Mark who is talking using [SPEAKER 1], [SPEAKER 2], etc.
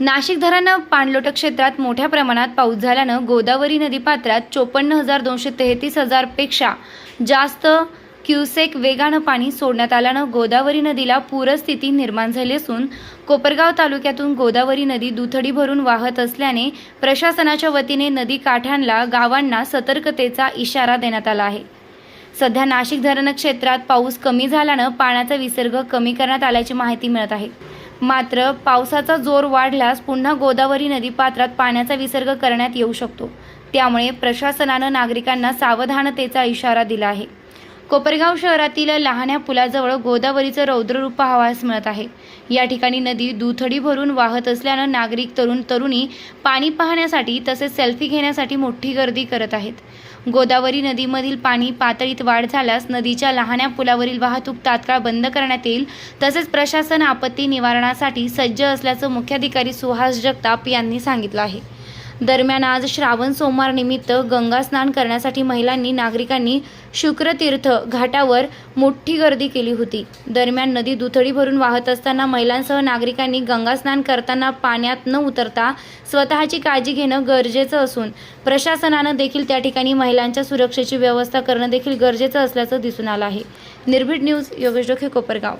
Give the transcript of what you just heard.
[SPEAKER 1] नाशिक धरणं पाणलोट क्षेत्रात मोठ्या प्रमाणात पाऊस झाल्यानं गोदावरी नदीपात्रात चोपन्न हजार दोनशे तेहतीस हजारपेक्षा जास्त क्युसेक वेगानं पाणी सोडण्यात आल्यानं गोदावरी नदीला पूरस्थिती निर्माण झाली असून कोपरगाव तालुक्यातून गोदावरी नदी दुथडी भरून वाहत असल्याने प्रशासनाच्या वतीने नदी काठांना गावांना सतर्कतेचा इशारा देण्यात आला आहे. सध्या नाशिक धरण क्षेत्रात पाऊस कमी झाल्यानं पाण्याचा विसर्ग कमी करण्यात आल्याची माहिती मिळत आहे. मात्र पावसाचा जोर वाढल्यास पुन्हा गोदावरी नदी पात्रात पाण्याचा विसर्ग करण्यात येऊ शकतो. त्यामुळे प्रशासनानं नागरिकांना सावधानतेचा इशारा दिला आहे. कोपरगाव शहरातील लहान्या पुलाजवळ गोदावरीचं रौद्ररूप पाहावास मिळत आहे. या ठिकाणी नदी दुथडी भरून वाहत असल्यानं नागरिक तरुण तरुणी पाणी पाहण्यासाठी तसेच सेल्फी घेण्यासाठी मोठी गर्दी करत आहेत. गोदावरी नदीमधील पाणी पातळीत वाढ झाल्यास नदीच्या लहान्या पुलावरील वाहतूक तात्काळ बंद करण्यात येईल. तसेच प्रशासन आपत्ती निवारणासाठी सज्ज असल्याचं मुख्याधिकारी सुहास जगताप यांनी सांगितलं आहे. दरम्यान आज श्रावण सोमवार निमित्त गंगा स्नान करण्यासाठी महिलांनी नागरिकांनी शुक्रतीर्थ घाटावर मोठी गर्दी केली होती. दरम्यान नदी दुथडी भरून वाहत असताना महिलांसह नागरिकांनी गंगा स्नान करताना पाण्यात न उतरता स्वतःची काळजी घेणं गरजेचं असून प्रशासनानं देखील त्या ठिकाणी महिलांच्या सुरक्षेची व्यवस्था करणं देखील गरजेचं असल्याचं दिसून आलं आहे. निर्भीड न्यूज योगेश डोखे कोपरगाव.